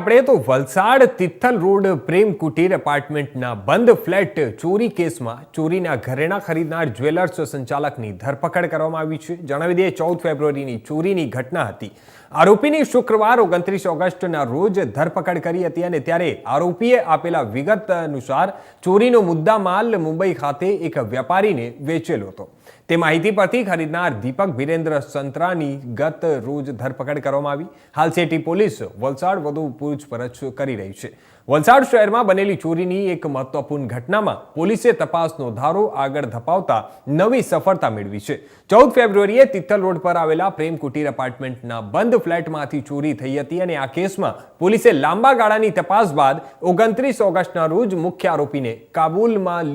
આપણે તો વલસાડ તિથલ રોડ પ્રેમ કુટીર એપાર્ટમેન્ટના બંધ ફ્લેટ ચોરી કેસમાં ચોરીના ઘરેણા ખરીદનાર જ્વેલર્સ સંચાલકની ધરપકડ કરવામાં આવી છે. જણાવી દઈએ, ચૌદ ફેબ્રુઆરીની ચોરીની ઘટના હતી. આરોપીની શુક્રવાર ઓગણત્રીસ ઓગસ્ટના રોજ ધરપકડ કરી હતી અને ત્યારે આરોપીએ આપેલા વિગત અનુસાર ચોરીનો મુદ્દા માલ મુંબઈ ખાતે એક વેપારીને વેચેલો હતો. તે માહિતી પરથી ખરીદનાર દીપક વિરેન્દ્ર સંતરાની ગત રોજ ધરપકડ કરવામાં આવી. હાલ સેટી પોલીસ વલસાડ વધુ પૂછપરછ કરી રહી છે. વલસાડ શહેરમાં બનેલી ચોરીની એક મહત્વપૂર્ણ ઘટનામાં પોલીસે તપાસનો ધારો આગળ ધપાવતા નવી સફળતા મેળવી છે. ચૌદ ફેબ્રુઆરીએ તિથલ રોડ પર આવેલા પ્રેમ કુટીર એપાર્ટમેન્ટના બંધ ફ્લેટમાંથી ચોરી થઈ હતી અને આ કેસમાં પોલીસે લાંબા ગાળાની તપાસ બાદ ઓગણત્રીસ ઓગસ્ટના રોજ મુખ્ય આરોપીને કાબુલમાં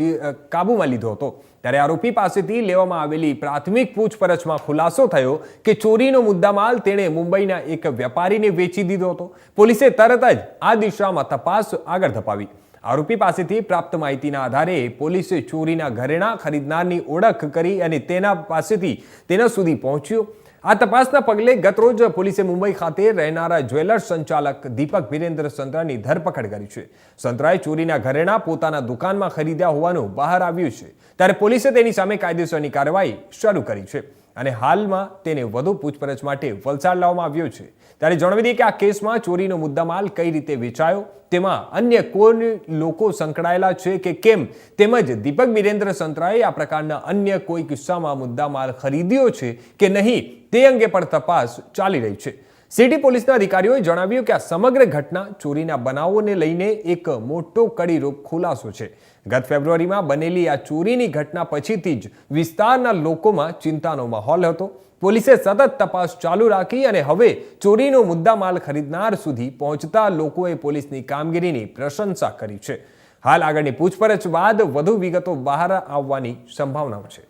કાબુમાં લીધો હતો. ત્યારે આરોપી પાસેથી લેવામાં આવેલી પ્રાથમિક પૂછપરછમાં ખુલાસો થયો કે ચોરીનો મુદ્દામાલ તેણે મુંબઈના એક વેપારીને વેચી દીધો હતો. પોલીસે તરત જ આ દિશામાં તપાસ આગળ ધપાવી. આરોપી પાસેથી પ્રાપ્ત માહિતીના આધારે પોલીસે ચોરીના ઘરેણા ખરીદનારની ઓળખ કરી અને તેના પાસેથી તેના સુધી પહોંચ્યો. આ તપાસના પગલે ગતરોજ પોલીસે મુંબઈ ખાતે રહેનારા જ્વેલર્સ સંચાલક દીપક વિરેન્દ્ર સંતરાની ધરપકડ કરી છે. સંતરાએ ચોરીના ઘરેણા પોતાના દુકાનમાં ખરીદ્યા હોવાનું બહાર આવ્યું છે. ત્યારે પોલીસે તેની સામે કાયદેસરની કાર્યવાહી શરૂ કરી છે. અને હાલમાં તેને વધુ પૂછપરછ માટે વલસાડ લાવવામાં આવ્યો છે. ત્યારે જણાવી દઈએ કે આ કેસમાં ચોરીનો મુદ્દામાલ કઈ રીતે વેચાયો, તેમાં અન્ય કોઈ લોકો સંકળાયેલા છે કે કેમ? તેમજ દીપક વિરેન્દ્ર સંતરાએ આ પ્રકારના અન્ય કોઈ કિસ્સામાં મુદ્દામાલ ખરીદ્યો છે કે નહીં, તે અંગે પણ તપાસ ચાલી રહી છે. સિટી પોલીસના અધિકારીઓએ જણાવ્યું કે આ સમગ્ર ઘટના ચોરીના બનાવોને લઈને એક મોટો કડીરૂપ ખુલાસો છે. ગત ફેબ્રુઆરીમાં બનેલી આ ચોરીની ઘટના પછીથી જ વિસ્તારના લોકોમાં ચિંતાનો માહોલ હતો. પોલીસે સતત તપાસ ચાલુ રાખી અને હવે ચોરીનો મુદ્દામાલ ખરીદનાર સુધી પહોંચતા લોકોએ પોલીસની કામગીરીની પ્રશંસા કરી છે. હાલ આગળની પૂછપરછ બાદ વધુ વિગતો બહાર આવવાની સંભાવનાઓ છે.